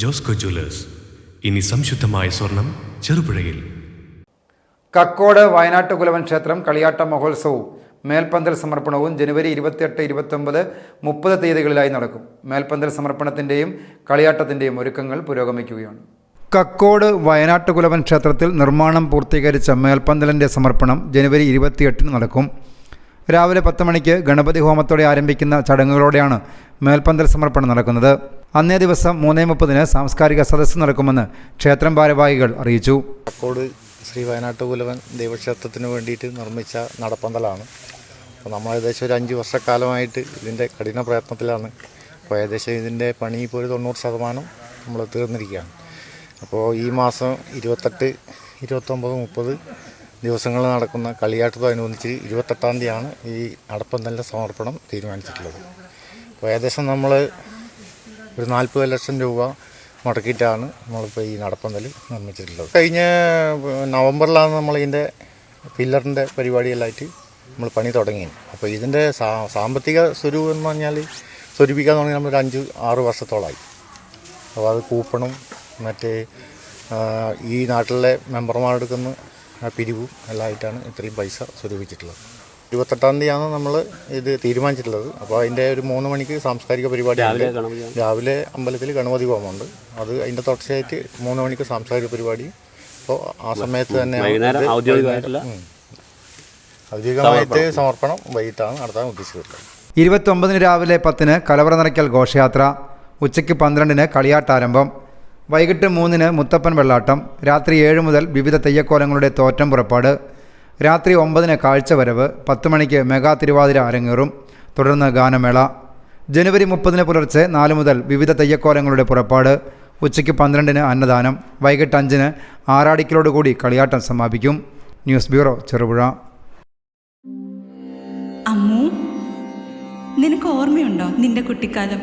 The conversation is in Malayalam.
ജോസ്കോ ജ്വല്ലേഴ്സ്. ഇനി സംശുദ്ധമായ സ്വർണം ചെറുപുഴയിൽ. കക്കോട് വയനാട്ടുകുലവൻ ക്ഷേത്രം കളിയാട്ട മഹോത്സവവും മേൽപ്പന്തൽ സമർപ്പണവും ജനുവരി ഇരുപത്തിയെട്ട് ഇരുപത്തൊമ്പത് മുപ്പത് തീയതികളിലായി നടക്കും. മേൽപ്പന്തൽ സമർപ്പണത്തിന്റെയും കളിയാട്ടത്തിന്റെയും ഒരുക്കങ്ങൾ പുരോഗമിക്കുകയാണ്. കക്കോട് വയനാട്ടുകുലവൻ ക്ഷേത്രത്തിൽ നിർമ്മാണം പൂർത്തീകരിച്ച മേൽപ്പന്തലിന്റെ സമർപ്പണം ജനുവരി ഇരുപത്തിയെട്ടിന് നടക്കും. രാവിലെ പത്ത് മണിക്ക് ഗണപതി ഹോമത്തോടെ ആരംഭിക്കുന്ന ചടങ്ങുകളോടെയാണ് മേൽപ്പന്തൽ സമർപ്പണം നടക്കുന്നത്. അന്നേ ദിവസം മൂന്നേ മുപ്പതിന് സാംസ്കാരിക സദസ്സ് നടക്കുമെന്ന് ക്ഷേത്രം ഭാരവാഹികൾ അറിയിച്ചു. കോട് ശ്രീ വയനാട്ടുകുലവൻ ദൈവക്ഷേത്രത്തിന് വേണ്ടിയിട്ട് നിർമ്മിച്ച നടപ്പന്തലാണ്. അപ്പോൾ നമ്മൾ ഏകദേശം ഒരു അഞ്ച് വർഷക്കാലമായിട്ട് ഇതിന്റെ കഠിന പ്രയത്നത്തിലാണ്. അപ്പോൾ ഏകദേശം ഇതിന്റെ പണി ഇപ്പോൾ ഒരു തൊണ്ണൂറ് ശതമാനം നമ്മൾ തീർന്നിരിക്കുകയാണ്. അപ്പോൾ ഈ മാസം ഇരുപത്തെട്ട് ഇരുപത്തൊമ്പത് മുപ്പത് ദിവസങ്ങൾ നടക്കുന്ന കളിയാട്ടത്തോടനുബന്ധിച്ച് ഇരുപത്തെട്ടാം തീയതിയാണ് ഈ നടപ്പന്തലിന്റെ സമർപ്പണം തീരുമാനിച്ചിട്ടുള്ളത്. അപ്പോൾ ഏകദേശം നമ്മൾ ഒരു നാൽപ്പത് ലക്ഷം രൂപ മുടക്കിയിട്ടാണ് നമ്മളിപ്പോൾ ഈ നടപ്പന്തൽ നിർമ്മിച്ചിട്ടുള്ളത്. കഴിഞ്ഞ നവംബറിലാണ് നമ്മളിതിന്റെ പില്ലറിന്റെ പരിപാടിയെല്ലാമായിട്ട് നമ്മൾ പണി തുടങ്ങിയത്. അപ്പോൾ ഇതിന്റെ സാമ്പത്തിക സ്വരൂപം എന്ന് പറഞ്ഞാൽ സ്വരൂപിക്കാൻ തുടങ്ങി നമ്മൾ ഒരു അഞ്ച് ആറ് വർഷത്തോളമായി അപ്പോൾ അത് കൂപ്പണും മറ്റേ ഈ നാട്ടിലെ മെമ്പർമാരെടുക്കുന്ന പിരിവും എല്ലാം ആയിട്ടാണ് ഇത്രയും പൈസ സ്വരൂപിച്ചിട്ടുള്ളത്. ഇരുപത്തെട്ടാം തീയതിയാണ് നമ്മൾ ഇത് തീരുമാനിച്ചിട്ടുള്ളത്. അപ്പോൾ അതിന്റെ ഒരു മൂന്ന് മണിക്ക് സാംസ്കാരിക പരിപാടി. രാവിലെ അമ്പലത്തിൽ ഗണപതി ഹോമമുണ്ട്. അത് അതിന്റെ തുടർച്ചയായിട്ട് മൂന്ന് മണിക്ക് സാംസ്കാരിക പരിപാടി. അപ്പോൾ ആ സമയത്ത് തന്നെ. ഔദ്യോഗികമായിട്ട് സമർപ്പണം. വൈകിട്ടാണ് നടത്താൻ ഉദ്ദേശിച്ചിട്ടുള്ളത്. ഇരുപത്തൊമ്പതിന് രാവിലെ പത്തിന് കലവറ നിറയ്ക്കൽ ഘോഷയാത്ര ഉച്ചയ്ക്ക് പന്ത്രണ്ടിന് കളിയാട്ടാരംഭം വൈകിട്ട് മൂന്നിന് മുത്തപ്പൻ വെള്ളാട്ടം രാത്രി ഏഴ് മുതൽ വിവിധ തെയ്യക്കോലങ്ങളുടെ തോറ്റം പുറപ്പാട് രാത്രി ഒമ്പതിന് കാഴ്ചവരവ് പത്ത് മണിക്ക് മെഗാ തിരുവാതിര അരങ്ങേറും തുടർന്ന് ഗാനമേള. ജനുവരി മുപ്പതിന് പുലർച്ചെ നാല് മുതൽ വിവിധ തെയ്യക്കോലങ്ങളുടെ പുറപ്പാട് ഉച്ചയ്ക്ക് പന്ത്രണ്ടിന് അന്നദാനം വൈകിട്ട് അഞ്ചിന് ആറാടിക്കലോടുകൂടി കളിയാട്ടം സമാപിക്കും. News bureau Cherupuzha. അമ്മു നിനക്ക് ഓർമ്മയുണ്ടോ നിന്റെ കുട്ടിക്കാലം?